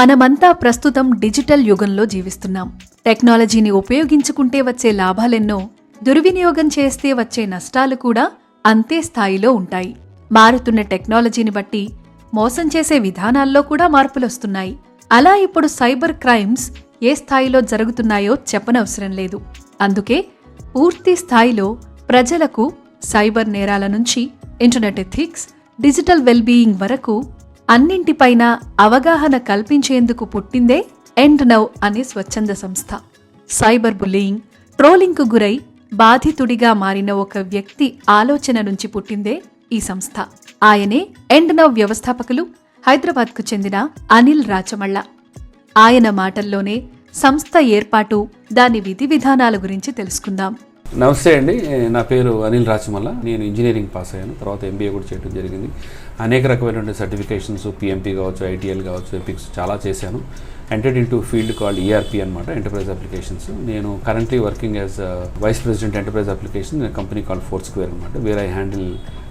మనమంతా ప్రస్తుతం డిజిటల్ యుగంలో జీవిస్తున్నాం. టెక్నాలజీని ఉపయోగించుకుంటే వచ్చే లాభాలెన్నో దుర్వినియోగం చేస్తే వచ్చే నష్టాలు కూడా అంతే స్థాయిలో ఉంటాయి. మారుతున్న టెక్నాలజీని బట్టి మోసం చేసే విధానాల్లో కూడా మార్పులొస్తున్నాయి. అలా ఇప్పుడు సైబర్ క్రైమ్స్ ఏ స్థాయిలో జరుగుతున్నాయో చెప్పనవసరం లేదు. అందుకే పూర్తి స్థాయిలో ప్రజలకు సైబర్ నేరాల నుంచి ఇంటర్నెట్ ఎథిక్స్ డిజిటల్ వెల్బీయింగ్ వరకు అన్నింటిపైన అవగాహన కల్పించేందుకు పుట్టిందే ఎండ్ నౌ అనే స్వచ్ఛంద సంస్థ. సైబర్ బుల్లియింగ్ ట్రోలింగ్కు గురై బాధితుడిగా మారిన ఒక వ్యక్తి ఆలోచన నుంచి పుట్టిందే ఈ సంస్థ. ఆయనే ఎండ్ నౌ వ్యవస్థాపకులు హైదరాబాద్కు చెందిన అనిల్ రాచమళ్ళ. ఆయన మాటల్లోనే సంస్థ ఏర్పాటు దాని విధి విధానాల గురించి తెలుసుకుందాం. నమస్తే అండి. నా పేరు అనిల్ రాచమల్ల. నేను ఇంజనీరింగ్ పాస్ అయ్యాను. తర్వాత ఎంబీఏ కూడా చేయడం జరిగింది. అనేక రకమైనటువంటి సర్టిఫికేషన్స్ పిఎంపీ కావచ్చు ఐటీఎల్ కావచ్చు ఎపిక్స్ చాలా చేశాను. Entered into field called ERP అనమాట ఎంటర్ప్రైజ్ అప్లికేషన్స్ నేను currently working as vice president enterprise application company call four square అనమాట where I handle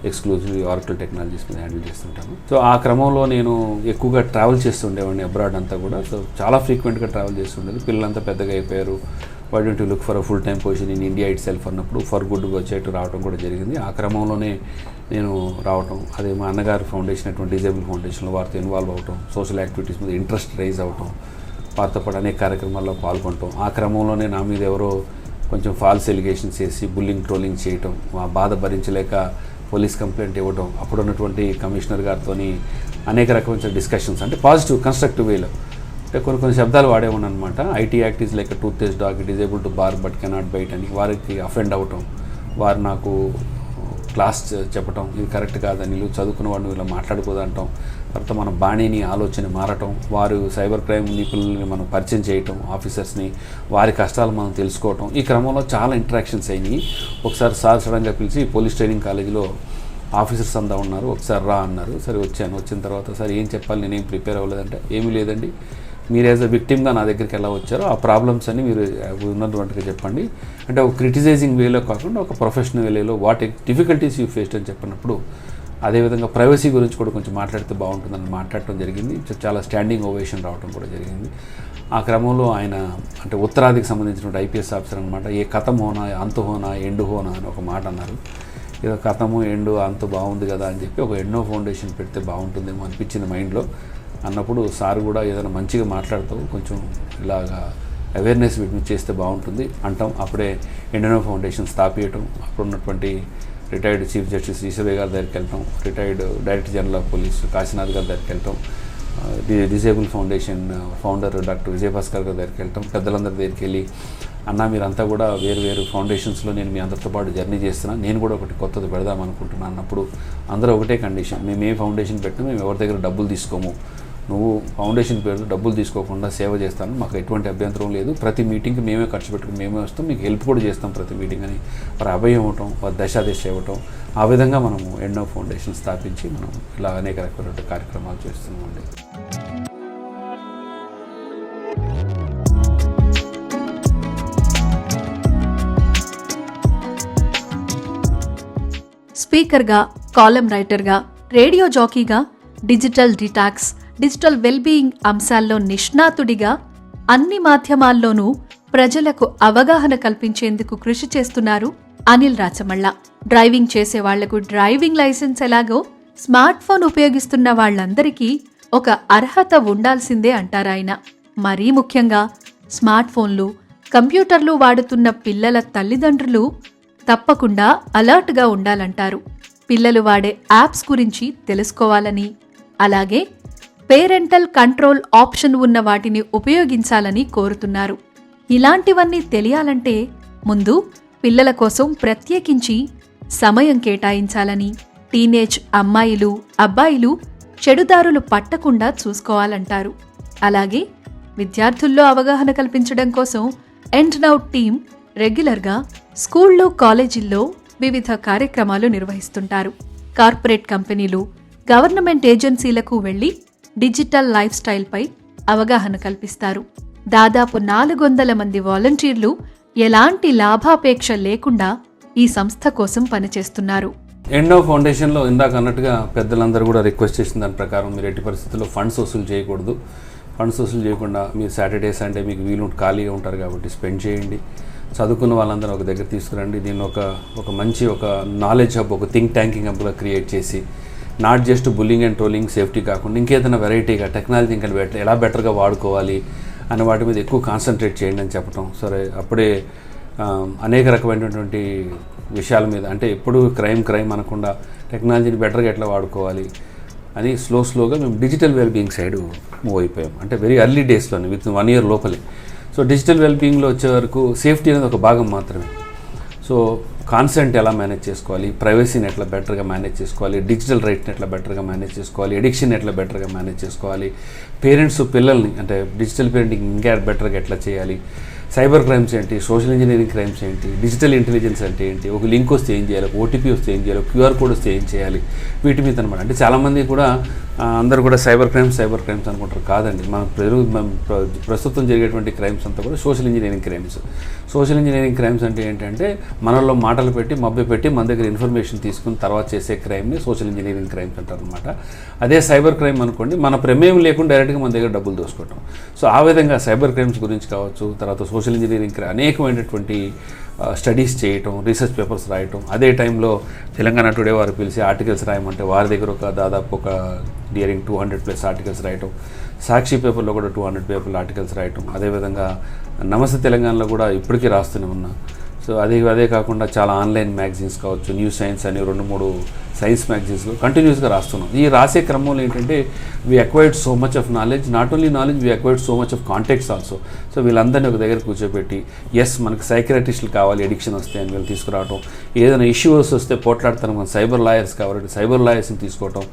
exclusively Oracle technologies మీద హ్యాండిల్ చేస్తుంటాను. సో ఆ క్రమంలో నేను ఎక్కువగా ట్రావెల్ చేస్తుండేవాడిని అబ్రాడ్ అంతా కూడా. సో చాలా ఫ్రీక్వెంట్గా ట్రావెల్ చేస్తుండేది పిల్లలంతా పెద్దగా అయిపోయారు. Why don't you look for a full time position in India itself అన్నప్పుడు ఫర్ గుడ్ వచ్చేట్టు రావడం కూడా జరిగింది. ఆ క్రమంలోనే నేను రావటం అదే మా అన్నగారి ఫౌండేషన్ అటువంటి డిజేబుల్ ఫౌండేషన్లో వారితో ఇన్వాల్వ్ అవటం సోషల్ యాక్టివిటీస్ మీద ఇంట్రెస్ట్ రైజ్ అవటం వారితో పాటు అనేక కార్యక్రమాల్లో పాల్గొనటం. ఆ క్రమంలోనే నా మీద ఎవరో కొంచెం ఫాల్స్ ఎలిగేషన్స్ చేసి బుల్లింగ్ ట్రోలింగ్ చేయటం మా బాధ భరించలేక పోలీస్ కంప్లైంట్ ఇవ్వడం అప్పుడు ఉన్నటువంటి కమిషనర్ గారితో అనేక రకమైన డిస్కషన్స్ అంటే పాజిటివ్ కన్స్ట్రక్టివ్ వేలో. అంటే కొన్ని కొన్ని శబ్దాలు వాడేవాడు అనమాట it act is like tooth paste dog it is able to bark but cannot bite అని వారికి అఫెండ్ అవటం. వారు నాకు క్లాస్ చెప్పటం ఇది కరెక్ట్ కాదని వీళ్ళు చదువుకున్న వాడిని ఇలా మాట్లాడుకోదంటాం తర్వాత మన బాణీని ఆలోచన మారటం వారు సైబర్ క్రైమ్ నిపుణులని మనం పరిచయం చేయటం ఆఫీసర్స్ని వారి కష్టాలు మనం తెలుసుకోవటం ఈ క్రమంలో చాలా ఇంటరాక్షన్స్ అయినాయి. ఒకసారి సార్ సడన్గా పిలిచి పోలీస్ ట్రైనింగ్ కాలేజీలో ఆఫీసర్స్ అంతా ఉన్నారు. ఒకసారి రా అన్నారు. సరే వచ్చాను. వచ్చిన తర్వాత సరే ఏం చెప్పాలి? నేనేం ప్రిపేర్ అవ్వలేదంటే ఏమీ లేదండి. మీరు యాజ్ అ విక్టిమ్గా నా దగ్గరికి ఎలా వచ్చారో ఆ ప్రాబ్లమ్స్ అన్ని మీరు uh, ఉన్నటువంటిగా చెప్పండి. అంటే ఒక క్రిటిసైజింగ్ వేలో కాకుండా ఒక ప్రొఫెషనల్ వేలో వాట్ డిఫికల్టీస్ యూ ఫేస్డ్ అని చెప్పినప్పుడు అదేవిధంగా ప్రైవసీ గురించి కూడా కొంచెం మాట్లాడితే బాగుంటుందని మాట్లాడటం జరిగింది. చాలా స్టాండింగ్ ఓవేషన్ రావడం కూడా జరిగింది. ఆ క్రమంలో ఆయన అంటే ఉత్తరాదికి సంబంధించిన ఐపీఎస్ ఆఫీసర్ అనమాట ఏ కథం హోనా అంతు హోనా ఎండు హోనా అని ఒక మాట అన్నారు. ఏదో కథము ఎండు అంత బాగుంది కదా అని చెప్పి ఒక ఎన్నో ఫౌండేషన్ పెడితే బాగుంటుందేమో అనిపించింది మైండ్లో అన్నప్పుడు సార్ కూడా ఏదైనా మంచిగా మాట్లాడతావు కొంచెం ఇలాగా అవేర్నెస్ వీటిని చేస్తే బాగుంటుంది అంటాం. అప్పుడే ఇండియన్ ఫౌండేషన్ స్థాపించటం అప్పుడు ఉన్నటువంటి రిటైర్డ్ చీఫ్ జస్టిస్ ఈశ్వరయ్య గారి దగ్గరికి వెళ్ళటం retired director general of police Kashinath గారి దగ్గరికి వెళ్ళటం D- disable foundation founder doctor Vijayabhaskar గారి దగ్గరికి వెళ్ళటం పెద్దలందరి దగ్గరికి వెళ్ళి అన్న మీరంతా కూడా వేరు వేరు ఫౌండేషన్స్లో నేను మీ అందరితో పాటు జర్నీ చేస్తున్నాను నేను కూడా ఒకటి కొత్తది పెడదాం అనుకుంటున్నాను అన్నప్పుడు అందరూ ఒకటే కండిషన్ మేము ఏ ఫౌండేషన్ పెట్టినా మేము ఎవరి దగ్గర డబ్బులు తీసుకోము. నువ్వు ఫౌండేషన్ పేరు డబ్బులు తీసుకోకుండా సేవ చేస్తాను మాకు ఎటువంటి అభ్యంతరం లేదు. ప్రతి మీటింగ్కి మేమే ఖర్చు పెట్టుకుని మేమే వస్తాం. మీకు హెల్ప్ కూడా చేస్తాం ప్రతి మీటింగ్ అని. వారి అభయం ఇవ్వటం వారు దశాదిశ ఇవ్వటం. ఆ విధంగా మనము ఎన్నో ఫౌండేషన్ స్థాపించి మనం ఇలా అనేక రకాల కార్యక్రమాలు చేస్తున్నామండి. స్పీకర్గా కాలం రైటర్గా రేడియో జాకీగా డిజిటల్ డిటాక్స్ డిజిటల్ వెల్బీయింగ్ అంశాల్లో నిష్ణాతుడిగా అన్ని మాధ్యమాల్లోనూ ప్రజలకు అవగాహన కల్పించేందుకు కృషి చేస్తున్నారు అనిల్ రాచమళ్ళ డ్రైవింగ్ చేసే వాళ్ళకు డ్రైవింగ్ లైసెన్స్ ఎలాగో స్మార్ట్ ఫోన్ ఉపయోగిస్తున్న వాళ్ళందరికీ ఒక అర్హత ఉండాల్సిందే అంటారాయన మరీ ముఖ్యంగా స్మార్ట్ ఫోన్లు కంప్యూటర్లు వాడుతున్న పిల్లల తల్లిదండ్రులు తప్పకుండా అలర్ట్గా ఉండాలంటారు. పిల్లలు వాడే యాప్స్ గురించి తెలుసుకోవాలని అలాగే పేరెంటల్ కంట్రోల్ ఆప్షన్ ఉన్న వాటిని ఉపయోగించాలని కోరుతున్నారు. ఇలాంటివన్నీ తెలియాలంటే ముందు పిల్లల కోసం ప్రత్యేకించి సమయం కేటాయించాలని టీనేజ్ అమ్మాయిలు అబ్బాయిలు చెడుదారులు పట్టకుండా చూసుకోవాలంటారు. అలాగే విద్యార్థుల్లో అవగాహన కల్పించడం కోసం ఎండ్ నౌట్ టీం రెగ్యులర్గా స్కూళ్ళు కాలేజీల్లో వివిధ కార్యక్రమాలు నిర్వహిస్తుంటారు. కార్పొరేట్ కంపెనీలు గవర్నమెంట్ ఏజెన్సీలకు వెళ్ళి డిజిటల్ లైఫ్ స్టైల్పై అవగాహన కల్పిస్తారు. దాదాపు నాలుగు వందల మంది వాలంటీర్లు ఎలాంటి లాభాపేక్ష లేకుండా ఈ సంస్థ కోసం పనిచేస్తున్నారు. ఎండో ఫౌండేషన్లో ఇందాక అన్నట్టుగా పెద్దలందరూ కూడా రిక్వెస్ట్ చేసిన దాని ప్రకారం మీరు ఎట్టి పరిస్థితుల్లో ఫండ్స్ వసూలు చేయకూడదు. ఫండ్స్ వసూలు చేయకుండా మీరు సాటర్డే సండే మీకు వీలు ఖాళీగా ఉంటారు కాబట్టి స్పెండ్ చేయండి. చదువుకున్న వాళ్ళందరూ ఒక దగ్గర తీసుకురండి. దీన్ని ఒక ఒక మంచి ఒక నాలెడ్జ్ హబ్ ఒక థింక్ ట్యాంకింగ్ హబ్గా క్రియేట్ చేసి not just bullying and trolling safety కాకుండా ఇంకేదైనా వెరైటీగా టెక్నాలజీ ఇంకా బెటర్ ఎలా బెటర్గా వాడుకోవాలి అనే వాటి మీద ఎక్కువ కాన్సన్ట్రేట్ చేయండి అని చెప్పటం. సరే అప్పుడే అనేక రకమైనటువంటి విషయాల మీద అంటే ఎప్పుడు క్రైమ్ క్రైమ్ అనకుండా టెక్నాలజీని బెటర్గా ఎట్లా వాడుకోవాలి అని స్లో స్లోగా మేము డిజిటల్ వెల్బీయింగ్ సైడ్ మూవ్ అయిపోయాం. అంటే వెరీ ఎర్లీ డేస్లోనే విత్ వన్ ఇయర్ లోపలే. సో డిజిటల్ వెల్బీయింగ్లో వచ్చే వరకు సేఫ్టీ అనేది ఒక భాగం మాత్రమే. సో కాన్సెంట్ ఎలా మేనేజ్ చేసుకోవాలి? ప్రైవసీని ఎట్లా బెటర్గా మేనేజ్ చేసుకోవాలి? డిజిటల్ రైట్ని ఎట్లా బెటర్గా మేనేజ్ చేసుకోవాలి? ఎడిక్షన్ ఎట్లా బెటర్గా మేనేజ్ చేసుకోవాలి? పేరెంట్స్ పిల్లల్ని అంటే డిజిటల్ పేరెంటింగ్ ఇంకా బెటర్గా ఎట్లా చేయాలి? సైబర్ క్రైమ్స్ ఏంటి? సోషల్ ఇంజనీరింగ్ క్రైమ్స్ ఏంటి? డిజిటల్ ఇంటెలిజెన్స్ అంటే ఏంటి? ఒక లింక్ వస్తే ఏం చేయాలి? ఓటీపీ వస్తే ఏం చేయాలి? క్యూఆర్ కోడ్ వస్తే ఏం చేయాలి? వీటి మీద అనమాట అంటే చాలామంది కూడా అందరూ కూడా సైబర్ క్రైమ్స్ సైబర్ క్రైమ్స్ అనుకుంటారు. కాదండి. మన ప్రస్తుతం జరిగేటువంటి క్రైమ్స్ అంతా కూడా social engineering crimes. Social engineering crimes అంటే ఏంటంటే మనలో మాటలు పెట్టి మభ్య పెట్టి మన దగ్గర ఇన్ఫర్మేషన్ తీసుకుని తర్వాత చేసే క్రైమ్ని సోషల్ ఇంజనీరింగ్ క్రైమ్స్ అంటారు అనమాట అదే సైబర్ క్రైమ్ అనుకోండి మన ప్రమేయం లేకుండా డైరెక్ట్గా మన దగ్గర డబ్బులు దోసుకోవటం సో ఆ విధంగా సైబర్ క్రైమ్స్ గురించి కావచ్చు తర్వాత సోషల్ ఇంజనీరింగ్ అనేకమైనటువంటి స్టడీస్ చేయటం రీసెర్చ్ పేపర్స్ రాయటం. అదే టైంలో తెలంగాణ టుడే వారు పిలిచి ఆర్టికల్స్ రాయమంటే వారి దగ్గర ఒక దాదాపు ఒక డియరింగ్ టూ హండ్రెడ్ ప్లస్ ఆర్టికల్స్ రాయటం. సాక్షి పేపర్లో కూడా టూ హండ్రెడ్ పేపర్లు ఆర్టికల్స్ రాయటం. అదేవిధంగా నమస్తే తెలంగాణలో కూడా ఇప్పటికీ రాస్తూనే ఉన్నా. సో అదే అదే కాకుండా చాలా ఆన్లైన్ మ్యాగజైన్స్ కావచ్చు న్యూస్ సైన్స్ అని రెండు మూడు సైన్స్ మ్యాగజైన్స్లో కంటిన్యూస్గా రాస్తున్నాం. ఈ రాసే క్రమంలో ఏంటంటే we acquired so much of knowledge not only knowledge we acquired so much of contacts also so వీళ్ళందరినీ ఒక దగ్గర కూర్చోబెట్టి ఎస్ మనకి సైక్రటిస్టులు కావాలి ఎడిక్షన్ వస్తే అని వీళ్ళు తీసుకురావటం. ఏదైనా ఇష్యూస్ వస్తే పోట్లాడతాను మనం సైబర్ లాయర్స్ కావాలంటే సైబర్ లాయర్స్ని తీసుకోవటం.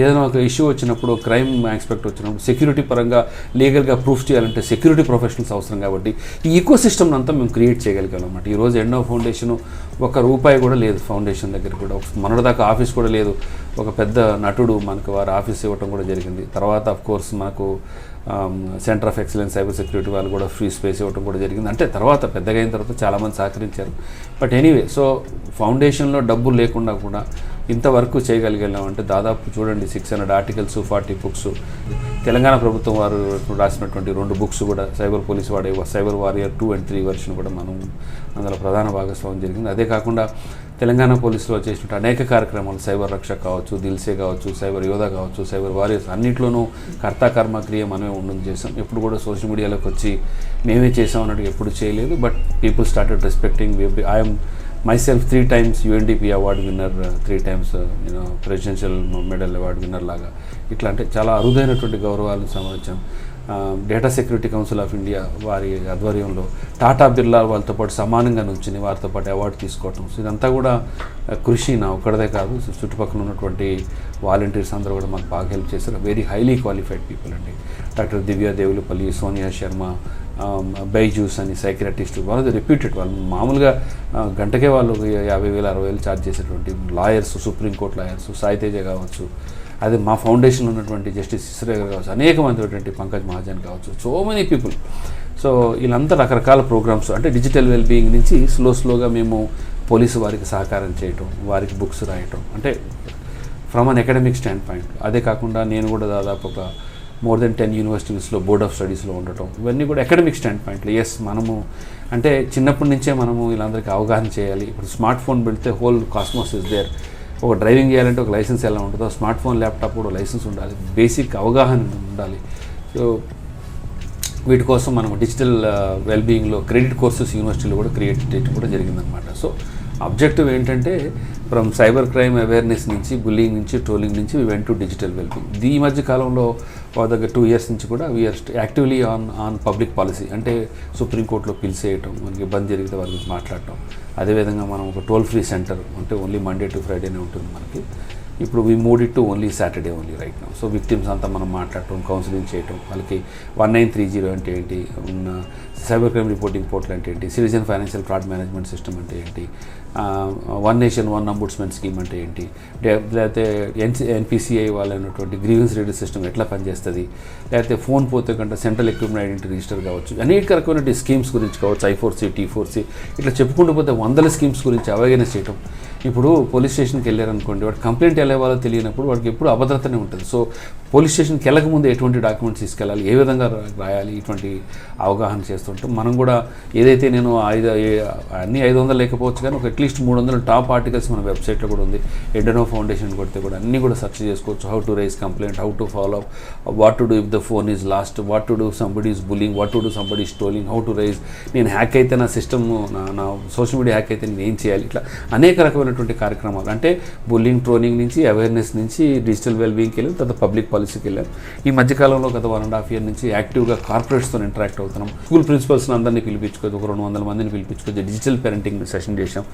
ఏదైనా ఒక ఇష్యూ వచ్చినప్పుడు క్రైమ్ ఆస్పెక్ట్ వచ్చినప్పుడు సెక్యూరిటీ పరంగా లీగల్గా ప్రూఫ్ చేయాలంటే సెక్యూరిటీ ప్రొఫెషనల్స్ అవసరం కాబట్టి ఈ ఈకో సిస్టమ్ అంతా మేము క్రియేట్ చేయగలిగాం అనమాట ఈరోజు ఎన్నో ఫౌండేషన్ ఒక రూపాయి కూడా లేదు ఫౌండేషన్ దగ్గర కూడా. ఒక ఆఫీస్ కూడా లేదు. ఒక పెద్ద నటుడు మనకు వారి ఆఫీస్ ఇవ్వటం కూడా జరిగింది. తర్వాత అఫ్ కోర్స్ మనకు center of excellence cyber security వాళ్ళు కూడా ఫ్రీ స్పేస్ ఇవ్వడం కూడా జరిగింది. అంటే తర్వాత పెద్దగా అయిన తర్వాత చాలామంది సహకరించారు. బట్ ఎనీవే సో ఫౌండేషన్లో డబ్బులు లేకుండా కూడా ఇంతవరకు చేయగలిగాం అంటే దాదాపు చూడండి six hundred articles forty books Telangana ప్రభుత్వం వారు రాసినటువంటి రెండు బుక్స్ కూడా సైబర్ పోలీస్ వాడే cyber warrior two and three version కూడా మనం అందులో ప్రధాన భాగస్వామ్యం జరిగింది. అదే కాకుండా తెలంగాణ పోలీసులో చేసినట్టు అనేక కార్యక్రమాలు సైబర్ రక్ష కావచ్చు దిల్సే కావచ్చు సైబర్ యోధ కావచ్చు సైబర్ వారియర్స్ అన్నింటిలోనూ కర్త క్రియ మనమే ఉండడం చేసాం. ఎప్పుడు కూడా సోషల్ మీడియాలోకి వచ్చి మేమే చేసాం అన్నట్టు ఎప్పుడు చేయలేదు. But people started respecting I'm myself three times UNDP award winner three times నేను ప్రెసిడెన్షియల్ మెడల్ అవార్డు విన్నర్ లాగా. ఇట్లా అంటే చాలా అరుదైనటువంటి గౌరవాలను సంబంధించాం. Data security council of India వారి ఆధ్వర్యంలో టాటా బిర్లా వాళ్ళతో పాటు సమానంగా నుంచుని వారితో పాటు అవార్డు తీసుకోవటం. ఇదంతా కూడా కృషి నా ఒక్కడదే కాదు చుట్టుపక్కల ఉన్నటువంటి వాలంటీర్స్ అందరూ కూడా మాకు బాగా హెల్ప్ చేశారు. వెరీ హైలీ క్వాలిఫైడ్ పీపుల్ అండి. డాక్టర్ దివ్య దేవులపల్లి సోనియా శర్మ బైజూస్ అని సైక్రటిస్ట్ వాళ్ళు రెప్యూటెడ్ వాళ్ళు మామూలుగా గంటకే వాళ్ళు యాభై వేలు అరవై వేలు ఛార్జ్ చేసేటువంటి లాయర్స్ సుప్రీంకోర్టు లాయర్స్ సాయితేజ కావచ్చు అది మా ఫౌండేషన్లో ఉన్నటువంటి జస్టిస్ ఇస్రే గారు కావచ్చు అనేక మంది పంకజ్ మహాజన్ కావచ్చు సో మెనీ పీపుల్ సో వీళ్ళంతా రకరకాల ప్రోగ్రామ్స్ అంటే డిజిటల్ వెల్బీయింగ్ నుంచి స్లో స్లోగా మేము పోలీసు వారికి సహకారం చేయటం వారికి బుక్స్ రాయటం అంటే from an academic standpoint అదే కాకుండా నేను కూడా దాదాపు ఒక మోర్ దెన్ టెన్ యూనివర్సిటీస్లో బోర్డ్ ఆఫ్ స్టడీస్లో ఉండటం ఇవన్నీ కూడా అకాడమిక్ స్టాండ్ పాయింట్లో ఎస్ మనము అంటే చిన్నప్పటి నుంచే మనము వీళ్ళందరికీ అవగాహన చేయాలి. ఇప్పుడు స్మార్ట్ ఫోన్ పెడితే హోల్ కాస్మోస్ ఇస్ దేర్ ఒక డ్రైవింగ్ చేయాలంటే ఒక లైసెన్స్ ఎలా ఉంటుందో స్మార్ట్ ఫోన్ ల్యాప్టాప్ కూడా లైసెన్స్ ఉండాలి. బేసిక్ అవగాహన ఉండాలి. సో వీటి కోసం మనం డిజిటల్ వెల్బీయింగ్లో క్రెడిట్ కోర్సెస్ యూనివర్సిటీలో కూడా క్రియేట్ చేయడం కూడా జరిగిందనమాట సో అబ్జెక్టివ్ ఏంటంటే ఫ్రమ్ సైబర్ క్రైమ్ అవేర్నెస్ నుంచి బుల్లింగ్ నుంచి ట్రోలింగ్ నుంచి we went to digital wellbeing ఈ మధ్య కాలంలో దగ్గర టూ ఇయర్స్ నుంచి కూడా we are actively on on public policy అంటే సుప్రీంకోర్టులో పిలిచేయటం మనకి ఇబ్బంది జరిగితే వాళ్ళ గురించి మాట్లాడటం. అదేవిధంగా మనం ఒక టోల్ ఫ్రీ సెంటర్ అంటే ఓన్లీ మండే టు ఫ్రైడేనే ఉంటుంది మనకి. ఇప్పుడు we moved to only Saturday only right now so victims అంతా మనం మాట్లాడటం కౌన్సిలింగ్ చేయటం. వాళ్ళకి వన్ నైన్ త్రీ జీరో అంటే ఏంటి? ఉన్న సైబర్ క్రైమ్ రిపోర్టింగ్ పోర్టల్ అంటే ఏంటి? Citizen financial fraud management system అంటే ఏంటి? One nation one ombudsman scheme అంటే ఏంటి? లేకపోతే ఎన్సి ఎన్పిసిఐ వాళ్ళైనటువంటి గ్రీవెన్స్ రీడర్ సిస్టమ్ ఎట్లా పనిచేస్తుంది? లేకపోతే ఫోన్ పోతే కంటే సెంట్రల్ ఎక్విప్మెంట్ ఐడెంటిటీ రిజిస్టర్ కావచ్చు అనేక రకమైన స్కీమ్స్ గురించి కావచ్చు I four C T four C ఇట్లా చెప్పుకుంటూ పోతే వందల స్కీమ్స్ గురించి అవేర్నెస్ చేయటం. ఇప్పుడు పోలీస్ స్టేషన్కి వెళ్ళారనుకోండి వాడు కంప్లైంట్ ఎలా ఇవ్వాలో తెలియనప్పుడు వాడికి ఎప్పుడు అభద్రతనే ఉంటుంది. సో పోలీస్ స్టేషన్కి వెళ్ళక ముందు ఎటువంటి డాక్యుమెంట్స్ తీసుకెళ్ళాలి? ఏ విధంగా రాయాలి? ఇటువంటి అవగాహన చేస్తుంటాం. మనం కూడా ఏదైతే నేను ఐదు అన్ని ఐదు వందలు లేకపోవచ్చు కానీ ఒక అట్లీస్ట్ మూడు వందలు టాప్ ఆర్టికల్స్ మన వెబ్సైట్లో కూడా ఉంది. ఎడనో ఫౌండేషన్ కొడితే కూడా అన్నీ కూడా సెర్చ్ చేసుకోవచ్చు. How to raise complaint how to follow up what to do if the phone is lost what to do somebody is bullying what to do somebody stalking how to raise. నేను hack అయితే నా system నా నా social media hack అయితే నేను ఏం చేయాలి? ఇట్లా అనేక రకమైనటువంటి కార్యక్రమాలు. అంటే బుల్లింగ్ ట్రోనింగ్ నుంచి అవేర్నెస్ నుంచి డిజిటల్ వెల్బీయింగ్కి వెళ్ళాం తర్వాత పబ్లిక్ పాలసీకి వెళ్ళాం. ఈ మధ్యకాలంలో గత వన్ అండ్ హాఫ్ ఇయర్ నుంచి యాక్టివ్గా కార్పొరేట్స్తో ఇంటరాక్ట్ అవుతున్నాం. స్కూల్ ప్రిన్సిపల్స్ని అందరినీ పిలిపించుకోవచ్చు ఒక రెండు వందల మందిని పిలిపించుకోవచ్చు డిజిటల్ పేరెంటింగ్ సెషన్ చేసాం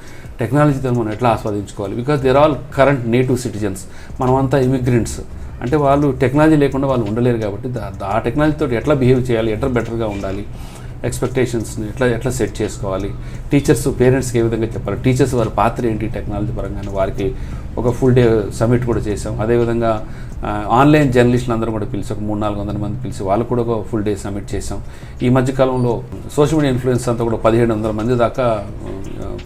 టెక్నాలజీతో మనం ఎట్లా ఆస్వాదించుకోవాలి? Because there all current native citizens మనమంతా ఇమిగ్రెంట్స్ అంటే వాళ్ళు టెక్నాలజీ లేకుండా వాళ్ళు ఉండలేరు కాబట్టి దా- ఆ టెక్నాలజీతో ఎట్లా బిహేవ్ చేయాలి? ఎట్లా బెటర్గా ఉండాలి. ఎక్స్పెక్టేషన్స్ని ఎట్లా ఎట్లా సెట్ చేసుకోవాలి? టీచర్స్ పేరెంట్స్కి ఏ విధంగా చెప్పాలి? టీచర్స్ వారి పాత్ర ఏంటి? టెక్నాలజీ పరంగానే వారికి ఒక ఫుల్ డే సమిట్ కూడా చేసాం అదేవిధంగా ఆన్లైన్ జర్నలిస్టులు అందరూ కూడా పిలిచి ఒక మూడు నాలుగు వందల మంది పిలిచి వాళ్ళు కూడా ఒక ఫుల్ డే సమిట్ చేసాం ఈ మధ్యకాలంలో సోషల్ మీడియా ఇన్ఫ్లుయెన్స్ అంతా కూడా పదిహేడు వందల మంది దాకా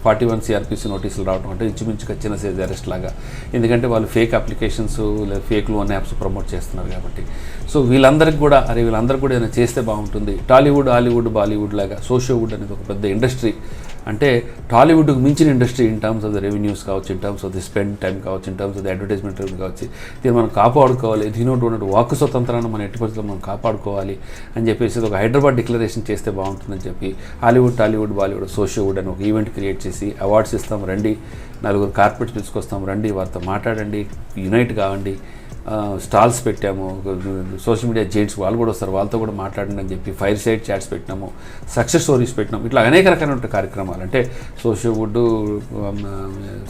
ఫార్టీ వన్ సిఆర్పిసి నోటీసులు రావడం అంటే ఇంచుమించుగా చిన్న సైజ్ అరెస్ట్ లాగా. ఎందుకంటే వాళ్ళు ఫేక్ అప్లికేషన్స్ లేదా ఫేక్ లోన్ యాప్స్ ప్రమోట్ చేస్తున్నారు కాబట్టి. సో వీళ్ళందరికీ కూడా అరే వీళ్ళందరూ కూడా ఏదైనా చేస్తే బాగుంటుంది. టాలీవుడ్ హాలీవుడ్ బాలీవుడ్ లాగా సోషోవుడ్ అనేది ఒక పెద్ద ఇండస్ట్రీ అంటే టాలీవుడ్కి మించిన industry in terms of the revenues కావచ్చు in terms of the spend time కావచ్చు in terms of the advertisement revenue కావచ్చు దీన్ని మనం కాపాడుకోవాలి. దీనిలో ఉన్నటువంటి వాక్ స్వతంత్రాన్ని మనం ఎట్టి పరిస్థితుల్లో మనం కాపాడుకోవాలి అని చెప్పేసి ఒక హైదరాబాద్ డిక్లరేషన్ చేస్తే బాగుంటుందని చెప్పి హాలీవుడ్ టాలీవుడ్ బాలీవుడ్ సోషియోవుడ్ అని ఒక ఈవెంట్ క్రియేట్ చేసి అవార్డ్స్ ఇస్తాం. రండి నలుగురు కార్పొరేట్స్ పిలుచుకొస్తాం రండి వారితో మాట్లాడండి యునైట్ కావండి. స్టాల్స్ పెట్టాము. సోషల్ మీడియా జెయింట్స్ వాళ్ళు కూడా వస్తారు. వాళ్ళతో కూడా మాట్లాడండి అని చెప్పి ఫైర్ సైడ్ చాట్స్ పెట్టినాము. సక్సెస్ స్టోరీస్ పెట్టినాము. ఇట్లా అనేక రకాలైన కార్యక్రమాలు. అంటే సోషల్ వుడ్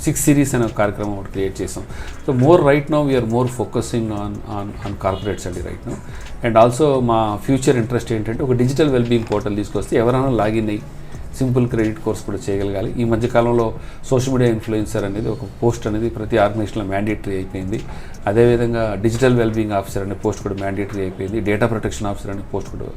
సిక్స్ సిరీస్ అనే కార్యక్రమం ఒకటి క్రియేట్ చేసాం. So more right now we're more focusing on on on corporates అండి రైట్ నో. అండ్ ఆల్సో మా ఫ్యూచర్ ఇంట్రెస్ట్ ఏంటంటే ఒక డిజిటల్ వెల్బీయింగ్ పోర్టల్ తీసుకొస్తే ఎవరైనా లాగిన్ అయ్యి సింపుల్ క్రెడిట్ కోర్స్ కూడా చేయగలగాలి. ఈ మధ్యకాలంలో సోషల్ మీడియా ఇన్ఫ్లుయెన్సర్ అనేది ఒక పోస్ట్ అనేది ప్రతి ఆర్గనైజేషన్లో మ్యాండేటరీ అయిపోయింది. అదేవిధంగా డిజిటల్ వెల్బీయింగ్ ఆఫీసర్ అనే పోస్ట్ కూడా మ్యాండేటరీ అయిపోయింది. డేటా ప్రొటెక్షన్ ఆఫీసర్ అనే పోస్ట్ కూడా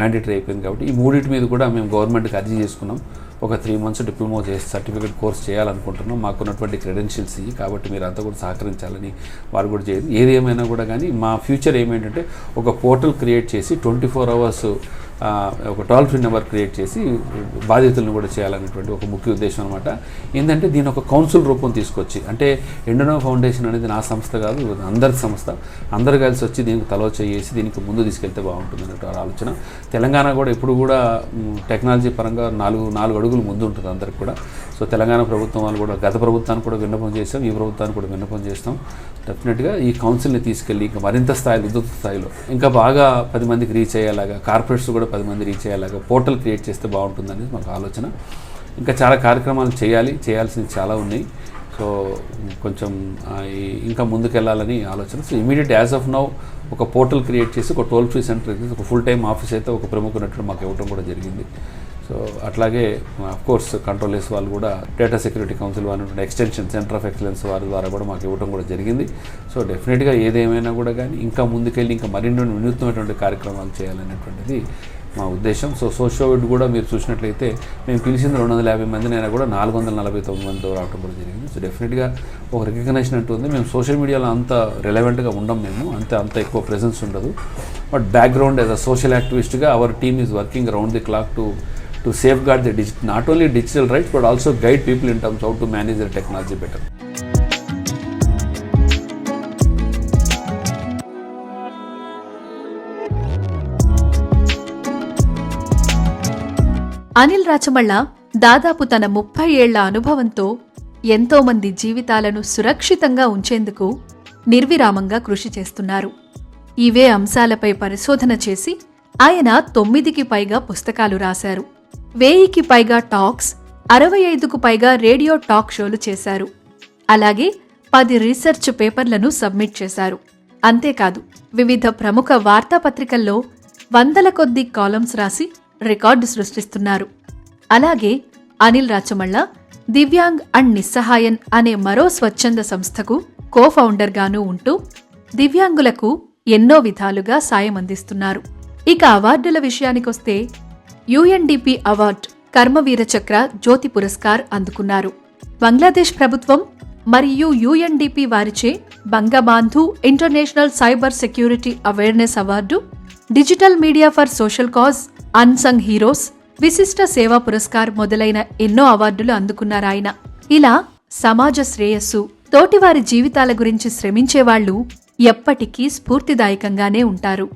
మ్యాండేటరీ అయిపోయింది కాబట్టి ఈ మూడింటి మీద కూడా మేము గవర్నమెంట్కి అర్జీ చేసుకున్నాం. ఒక త్రీ మంత్స్ డిప్లొమా చేసి సర్టిఫికేట్ కోర్స్ చేయాలనుకుంటున్నాం. మాకున్నటువంటి క్రెడెన్షియల్స్ ఇవి కాబట్టి మీరు అంతా కూడా సహకరించాలని వారు కూడా చేయదు ఏది ఏమైనా కూడా కానీ మా ఫ్యూచర్ ఏమేంటంటే ఒక పోర్టల్ క్రియేట్ చేసి ట్వంటీ ఫోర్ అవర్స్ ఒక టోల్ ఫ్రీ నెంబర్ క్రియేట్ చేసి బాధితులను కూడా చేయాలనేటువంటి ఒక ముఖ్య ఉద్దేశం అనమాట ఏంటంటే దీని ఒక కౌన్సిల్ రూపం తీసుకొచ్చి అంటే ఎండనో ఫౌండేషన్ అనేది నా సంస్థ కాదు అందరి సంస్థ అందరు కలిసి వచ్చి దీనికి తలో చేసి దీనికి ముందు తీసుకెళ్తే బాగుంటుంది అనేటువంటి ఆలోచన. తెలంగాణ కూడా ఎప్పుడు కూడా టెక్నాలజీ పరంగా నాలుగు నాలుగు అడుగులు ముందు ఉంటుంది అందరికి కూడా. సో తెలంగాణ ప్రభుత్వం వాళ్ళు కూడా గత ప్రభుత్వాన్ని కూడా విన్నపం చేస్తాం ఈ ప్రభుత్వాన్ని కూడా విన్నపం చేస్తాం. డెఫినెట్గా ఈ కౌన్సిల్ని తీసుకెళ్ళి ఇంకా మరింత స్థాయిలో ఉద్యుత స్థాయిలో ఇంకా బాగా పది మందికి రీచ్ అయ్యేలాగా కార్పొరేట్స్ కూడా పది మంది రీచ్ అయ్యేలాగా పోర్టల్ క్రియేట్ చేస్తే బాగుంటుందనేది మాకు ఆలోచన. ఇంకా చాలా కార్యక్రమాలు చేయాలి చేయాల్సినవి చాలా ఉన్నాయి. సో కొంచెం ఇంకా ముందుకెళ్ళాలని ఆలోచన. So immediate as of now ఒక పోర్టల్ క్రియేట్ చేసి ఒక టోల్ ఫ్రీ సెంటర్ ఒక ఫుల్ టైం ఆఫీస్ అయితే ఒక ప్రముఖ నటుడు మాకు ఇవ్వడం కూడా జరిగింది. సో అట్లాగే కోర్స్ కంట్రోలర్స్ వాళ్ళు కూడా డేటా సెక్యూరిటీ కౌన్సిల్ వారి ఎక్స్టెన్షన్ సెంటర్ ఆఫ్ ఎక్సలెన్స్ వారి ద్వారా కూడా మాకు ఇవ్వడం కూడా జరిగింది. సో డెఫినెట్గా ఏదేమైనా కూడా కానీ ఇంకా ముందుకెళ్ళి ఇంకా మరిన్ని వినూత్నమైనటువంటి కార్యక్రమాలు చేయాలనేటువంటిది మా ఉద్దేశం. సో సోషోవిడ్ కూడా మీరు చూసినట్లయితే మేము పిలిచింది రెండు వందల యాభై మంది అయినా కూడా నాలుగు వందల నలభై తొమ్మిది మందితో రావడం కూడా జరిగింది. సో డెఫినెట్గా ఒక రికగ్నేషన్ అంటూ ఉంది. మేము సోషల్ మీడియాలో అంత రిలవెంట్గా ఉండం మేము అంత అంత ఎక్కువ ప్రెజెన్స్ ఉండదు. But background as a social యాక్టివిస్ట్గా our team is working round the clock to to safeguard the digit not only digital rights but also guide people in terms how to manage the technology better Anil Rachamalla దాదాపు తన ముప్పై ఏళ్ళ అనుభవంతో ఎంతో మంది జీవితాలను సురక్షితంగా ఉంచేందుకు నిర్విరామంగా కృషి చేస్తున్నారు. ఇవే అంశాలపై పరిశోధన చేసి ఆయన తొమ్మిదికి పైగా పుస్తకాలు రాశారు. వేయికి పైగా టాక్స్ అరవై ఐదుకు పైగా రేడియో టాక్ షోలు చేశారు. అలాగే పది రీసెర్చ్ పేపర్లను సబ్మిట్ చేశారు. అంతేకాదు వివిధ ప్రముఖ వార్తాపత్రికల్లో వందల కొద్ది కాలమ్స్ రాసి రికార్డు సృష్టిస్తున్నారు. అలాగే అనిల్ రాచమళ్ళ దివ్యాంగ్ అండ్ నిస్సహాయన్ అనే మరో స్వచ్ఛంద సంస్థకు కో ఫౌండర్గానూ ఉంటూ దివ్యాంగులకు ఎన్నో విధాలుగా సాయం అందిస్తున్నారు. ఇక అవార్డుల విషయానికొస్తే యుఎన్డిపి అవార్డ్ కర్మవీర చక్ర జ్యోతి పురస్కార్ అందుకున్నారు. బంగ్లాదేశ్ ప్రభుత్వం మరియు యుఎన్డిపి వారిచే Bangabandhu international cyber security awareness award digital media for social cause unsung heroes విశిష్ట సేవా పురస్కార్ మొదలైన ఎన్నో అవార్డులు అందుకున్నారాయన ఇలా సమాజ శ్రేయస్సు తోటివారి జీవితాల గురించి శ్రమించేవాళ్ళు ఎప్పటికీ స్ఫూర్తిదాయకంగానే ఉంటారు.